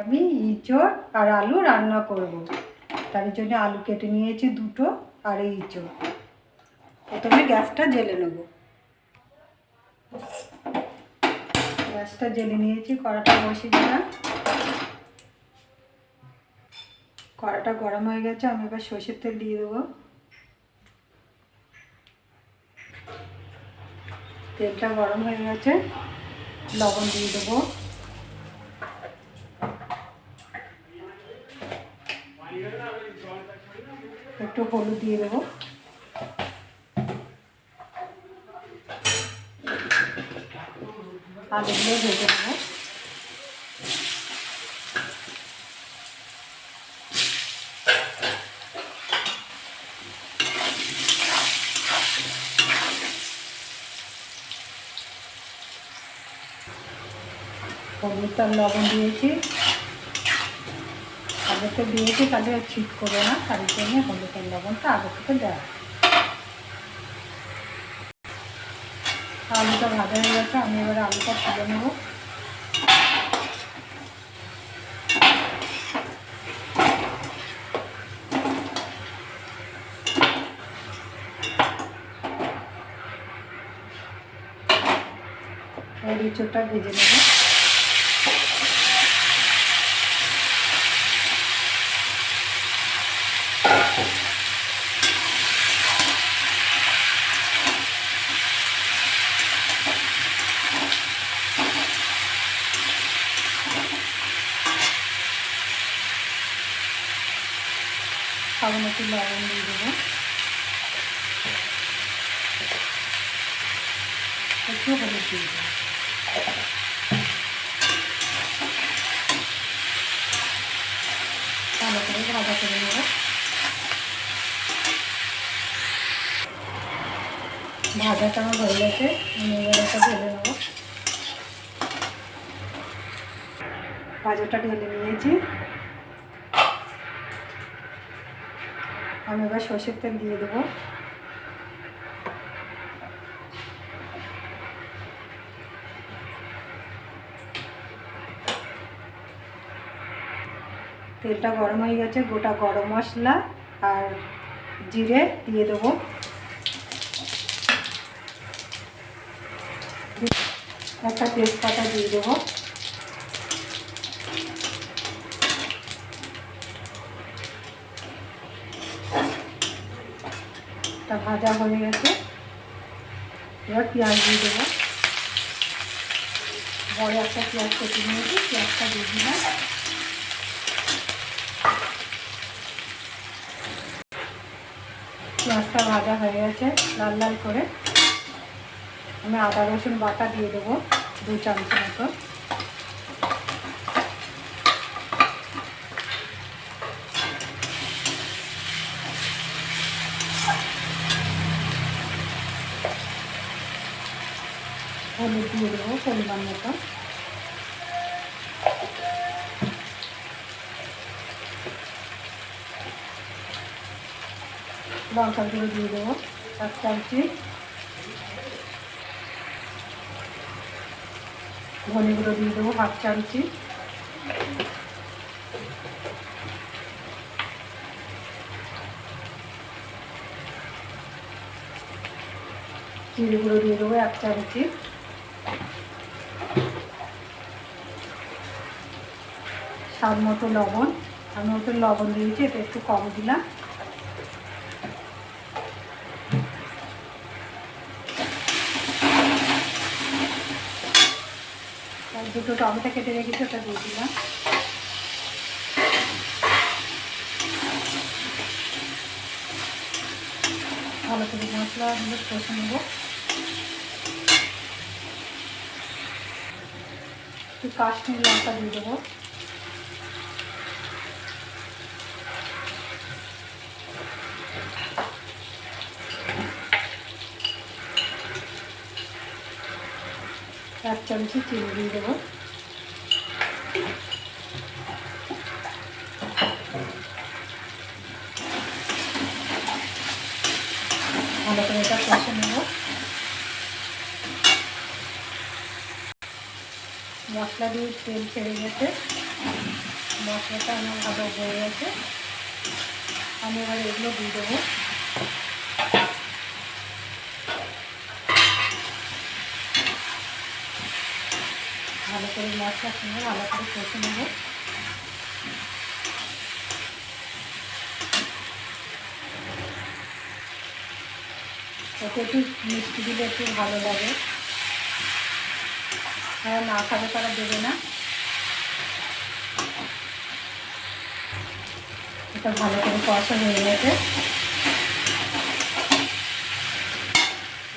আমি ইঁচড় আর আলু রান্না করব। তার জন্য আলু কেটে নিয়েছি দুটো আর এই ইঁচড়। প্রথমে গ্যাসটা জেলে নেব। গ্যাসটা জেলে নিয়েছি, কড়াটা বসিয়ে দিলাম কড়াটা গরম হয়ে গেছে, আমি এবার সর্ষের তেল দিয়ে দেবো। তেলটা গরম হয়ে গেছে, লবণ দিয়ে দেবো। একটু হলুদ দিয়ে দেবো। আলুগুলো ভেজে নেব হলুদ আর লবণ দিয়েছি। আগে দিয়েছি, তাহলে ছিট করবে না। তার জন্য হলুদ আর লবণটা আগে থেকে দেওয়া। আলুটা ভাজা হয়ে গেছে, আমি এবার আলুটা তুলে নেব। এই ইঁচড়টা ভেজে নেব। একটু লবণ দিয়ে দেবো। একটু দিয়ে দেবো। ভালো করে ভাজা করে নেব। ভাজাটা আমার হয়ে গেছে, আমি এবার একটা ঢেলে নেব। ভাজাটা ঢেলে নিয়েছি। আমি এবার সর্ষের তেল দিয়ে দেবো। তেলটা গরম হয়ে গেছে, গোটা গরম মশলা আর জিরে দিয়ে দেবো। একটা তেজপাতা দিয়ে দেবো। তা ভাজা হয়ে গেছে। এবার পেঁয়াজ দিয়ে দেবো। বড় একটা পেঁয়াজ কেটে নিয়েছি, পেঁয়াজটা দিয়ে দিলাম। পেঁয়াজটা ভাজা হয়ে গেছে, লাল লাল করে। আমি আদা রসুন বাটা দিয়ে দেবো, দু চামচ মতো। হলুদ দিয়ে দেবো পরিমাণ মতো লঙ্কা গুঁড়ো দিয়ে দেবো এক চামচি ধনে গুঁড়ো দিয়ে দেবো হাফ চামচি জিরে গুঁড়ো দিয়ে দেবো, এক চামচি স্বাদ মতো লবণ। আমি মতো লবণ দিয়েছি, এটা একটু কম দিলাম। দুটো টমেটো কেটে রেখেছি, ওটা দিয়ে দিলাম। ভালো করে মশলা দিয়ে কষে নেব। একটু কাশ্মীর লঙ্কা দিয়ে দেবো। এক চামচি চিনি দিয়ে দেবো। ভালো করে এটা কষে নেব মশলা দিয়ে তেল ছেড়ে গেছে। মশলাটা আমার ভালো হয়ে গেছে। আমি এবার এগুলো দিয়ে দেবো। ভালো করে মশলার সঙ্গে ভালো করে কষে নেব। একটু মিষ্টি দিলে একটু ভালো লাগে। হ্যাঁ না খাবে তারা দেবে না। এটা ভালো করে কষা হয়ে গেছে।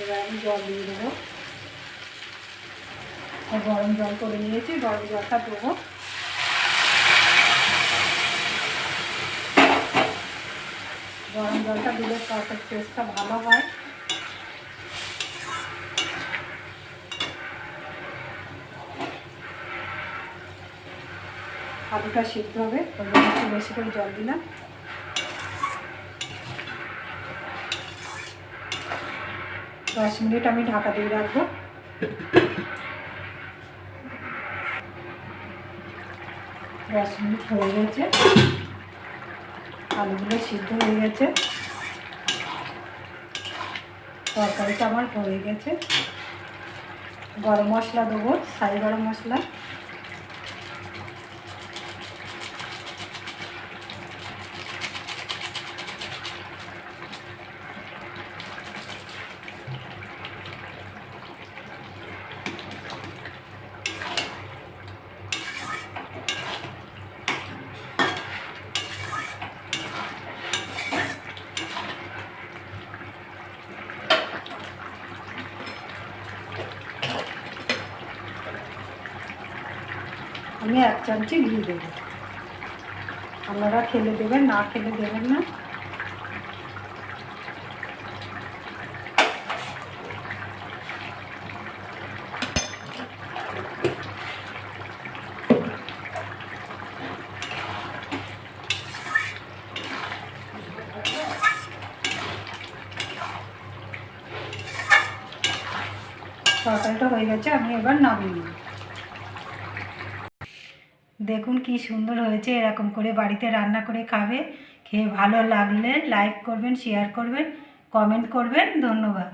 এবার আমি জল দিয়ে দেবো। গরম জল করে নিয়েছি, গরম জলটা দেবো। গরম জলটা দিলে তরকারির টেস্টটা ভালো হয়। আলুটা সিদ্ধ হবে একটু বেশি করে জল দিলাম। দশ মিনিট আমি ঢাকা দিয়ে রাখব। দশ মিনিট হয়ে গেছে। আলুগুলো সিদ্ধ হয়ে গেছে। তরকারিটা আমার হয়ে গেছে। গরম মশলা দেবো, সাই গরম মশলা। আমি এক চামচি ঘি দেবো। আপনারা খেলে দেবেন, না খেলে দেবেন না। তরকারিটা হয়ে গেছে, আমি এবার নামিয়ে নিই দেখুন কি সুন্দর হয়েছে, এরকম করে বাড়িতে রান্না করে খাবে। খেয়ে ভালো লাগলে লাইক করবেন শেয়ার করবেন কমেন্ট করবেন। ধন্যবাদ।